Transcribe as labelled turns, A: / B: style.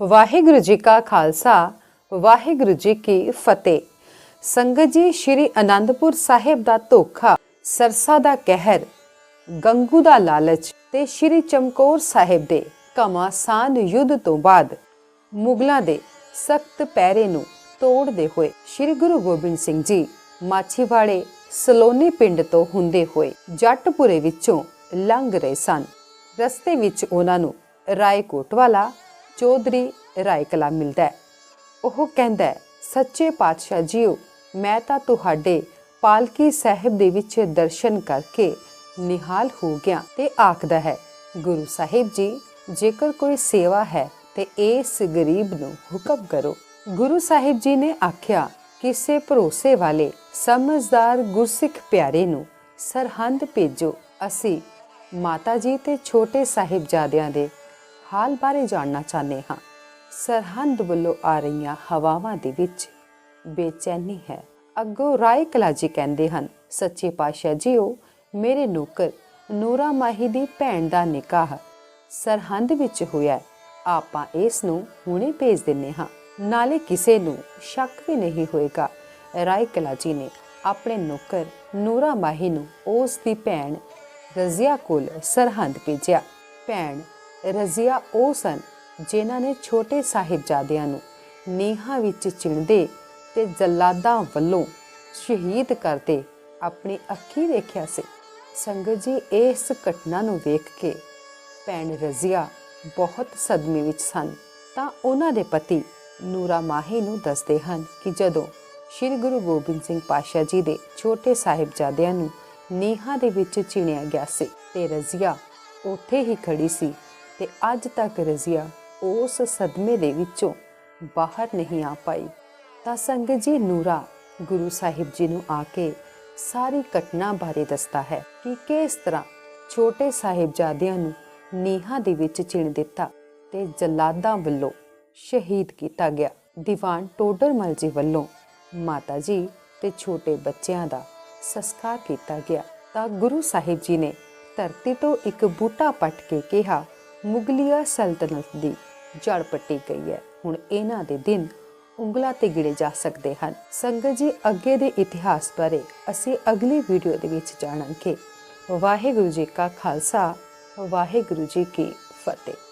A: ਵਾਹਿਗੁਰੂ ਜੀ ਕਾ ਖਾਲਸਾ, ਵਾਹਿਗੁਰੂ ਜੀ ਕੀ ਫਤਿਹ। ਸੰਗਤ ਜੀ, ਸ੍ਰੀ ਅਨੰਦਪੁਰ ਸਾਹਿਬ ਦਾ ਧੋਖਾ, ਸਰਸਾ ਦਾ ਕਹਿਰ, ਗੰਗੂ ਦਾ ਲਾਲਚ ਤੇ ਸ੍ਰੀ ਚਮਕੌਰ ਸਾਹਿਬ ਦੇ ਘਮਾਸਾਨ ਯੁੱਧ ਤੋਂ ਬਾਅਦ ਮੁਗਲਾਂ ਦੇ ਸਖਤ ਪੈਰੇ ਨੂੰ ਤੋੜਦੇ ਹੋਏ ਸ੍ਰੀ ਗੁਰੂ ਗੋਬਿੰਦ ਸਿੰਘ ਜੀ ਮਾਛੀਵਾੜੇ, ਸਲੋਨੀ ਪਿੰਡ ਤੋਂ ਹੁੰਦੇ ਹੋਏ ਜੱਟਪੁਰੇ ਵਿੱਚੋਂ ਲੰਘ ਰਹੇ ਸਨ। ਰਸਤੇ ਵਿੱਚ ਉਹਨਾਂ ਨੂੰ ਰਾਏਕੋਟ ਵਾਲਾ ਚੌਧਰੀ ਰਾਏਕਲਾ ਮਿਲਦਾ ਹੈ। ਉਹ ਕਹਿੰਦਾ ਸੱਚੇ ਪਾਤਸ਼ਾਹ ਜੀਓ, ਮੈਂ ਤਾਂ ਤੁਹਾਡੇ ਪਾਲਕੀ ਸਾਹਿਬ ਦੇ ਵਿੱਚ ਦਰਸ਼ਨ ਕਰਕੇ ਨਿਹਾਲ ਹੋ ਗਿਆ ਤੇ ਆਖਦਾ ਹੈ, ਗੁਰੂ ਸਾਹਿਬ ਜੀ, ਜੇਕਰ ਕੋਈ ਸੇਵਾ ਹੈ ਤੇ ਇਸ ਗਰੀਬ ਨੂੰ ਹੁਕਮ ਕਰੋ। ਗੁਰੂ ਸਾਹਿਬ ਜੀ ਨੇ ਆਖਿਆ, ਕਿਸੇ ਭਰੋਸੇ ਵਾਲੇ ਸਮਝਦਾਰ ਗੁਰਸਿੱਖ ਪਿਆਰੇ ਨੂੰ ਸਰਹੰਦ ਭੇਜੋ। ਅਸੀਂ ਮਾਤਾ ਜੀ ਤੇ ਛੋਟੇ ਸਾਹਿਬਜ਼ਾਦਿਆਂ ਦੇ ਹਾਲ ਬਾਰੇ ਜਾਣਨਾ ਚਾਹੁੰਦੇ ਹਾਂ। ਸਰਹੰਦ ਵੱਲੋਂ ਆ ਰਹੀਆਂ ਹਵਾਵਾਂ ਦੇ ਵਿੱਚ ਬੇਚੈਨੀ ਹੈ। ਅੱਗੋਂ ਰਾਏ ਕਲਾ ਜੀ ਕਹਿੰਦੇ ਹਨ, ਸੱਚੇ ਪਾਤਸ਼ਾਹ ਜੀਓ, ਮੇਰੇ ਨੌਕਰ ਨੂਰਾ ਮਾਹੀ ਦੀ ਭੈਣ ਦਾ ਨਿਕਾਹ ਸਰਹੰਦ ਵਿੱਚ ਹੋਇਆ ਆਪਾਂ ਇਸ ਨੂੰ ਹੁਣੇ ਭੇਜ ਦਿੰਨੇ ਹਾਂ। ਨਾਲੇ ਕਿਸੇ ਨੂੰ ਸ਼ੱਕ ਵੀ ਨਹੀਂ ਹੋਏਗਾ। ਰਾਏ ਕਲਾ ਜੀ ਨੇ ਆਪਣੇ ਨੌਕਰ ਨੂਰਾ ਮਾਹੀ ਨੂੰ ਉਸ ਦੀ ਭੈਣ ਰਜ਼ੀਆ ਕੋਲ ਸਰਹੰਦ ਭੇਜਿਆ। ਭੈਣ ਰਜ਼ੀਆ ਉਹ ਸਨ ਜਿਨ੍ਹਾਂ ਨੇ ਛੋਟੇ ਸਾਹਿਬਜ਼ਾਦਿਆਂ ਨੂੰ ਨੀਹਾਂ ਵਿੱਚ ਚਿਣਦੇ ਤੇ ਜਲਾਦਾਂ ਵੱਲੋਂ ਸ਼ਹੀਦ ਕਰਦੇ ਆਪਣੀ ਅੱਖੀ ਵੇਖਿਆ ਸੀ। ਸੰਗਤ ਜੀ, ਇਸ ਘਟਨਾ ਨੂੰ ਵੇਖ ਕੇ ਭੈਣ ਰਜ਼ੀਆ ਬਹੁਤ ਸਦਮੇ ਵਿੱਚ ਸਨ। ਤਾਂ ਉਹਨਾਂ ਦੇ ਪਤੀ ਨੂਰਾ ਮਾਹੀ ਨੂੰ ਦੱਸਦੇ ਹਨ ਕਿ ਜਦੋਂ ਸ੍ਰੀ ਗੁਰੂ ਗੋਬਿੰਦ ਸਿੰਘ ਪਾਤਸ਼ਾਹ ਜੀ ਦੇ ਛੋਟੇ ਸਾਹਿਬਜ਼ਾਦਿਆਂ ਨੂੰ ਨੀਹਾਂ ਦੇ ਵਿੱਚ ਚਿਣਿਆ ਗਿਆ ਸੀ ਤੇ ਰਜ਼ੀਆ ਉੱਥੇ ਹੀ ਖੜੀ ਸੀ ਤੇ ਅੱਜ ਤੱਕ ਰਜ਼ੀਆ ਉਸ ਸਦਮੇ ਦੇ ਵਿੱਚੋਂ ਬਾਹਰ ਨਹੀਂ ਆ ਪਾਈ। ਤਾਂ ਸੰਗਤ ਜੀ ਨੂਰਾ ਗੁਰੂ ਸਾਹਿਬ ਜੀ ਨੂੰ ਆ ਕੇ ਸਾਰੀ ਘਟਨਾ ਬਾਰੇ ਦੱਸਦਾ ਹੈ ਕਿ ਕਿਸ ਤਰ੍ਹਾਂ ਛੋਟੇ ਸਾਹਿਬਜ਼ਾਦਿਆਂ ਨੂੰ ਨੀਹਾਂ ਦੇ ਵਿੱਚ ਚਿਣ ਦਿੱਤਾ ਤੇ ਜਲਾਦਾਂ ਵੱਲੋਂ ਸ਼ਹੀਦ ਕੀਤਾ ਗਿਆ। ਦੀਵਾਨ ਟੋਡਰਮਲ ਜੀ ਵੱਲੋਂ ਮਾਤਾ ਜੀ ਤੇ ਛੋਟੇ ਬੱਚਿਆਂ ਦਾ ਸੰਸਕਾਰ ਕੀਤਾ ਗਿਆ। ਤਾਂ ਗੁਰੂ ਸਾਹਿਬ ਜੀ ਨੇ ਧਰਤੀ ਤੋਂ ਇੱਕ ਬੂਟਾ ਪੱਟ ਕੇ ਕਿਹਾ ਮੁਗਲੀਆ ਸਲਤਨਤ ਦੀ ਜੜ ਪੱਟੀ ਗਈ ਹੈ। ਹੁਣ ਇਹਨਾਂ ਦੇ ਦਿਨ ਉਂਗਲਾਂ ਤੇ ਗਿੜੇ ਜਾ ਸਕਦੇ ਹਨ। ਸੰਗਤ ਜੀ, ਅੱਗੇ ਦੇ ਇਤਿਹਾਸ ਬਾਰੇ ਅਸੀਂ ਅਗਲੀ ਵੀਡੀਓ ਦੇ ਵਿੱਚ ਜਾਣਾਂਗੇ। ਵਾਹਿਗੁਰੂ ਜੀ ਕਾ ਖਾਲਸਾ, ਵਾਹਿਗੁਰੂ ਜੀ ਕੀ ਫਤਿਹ।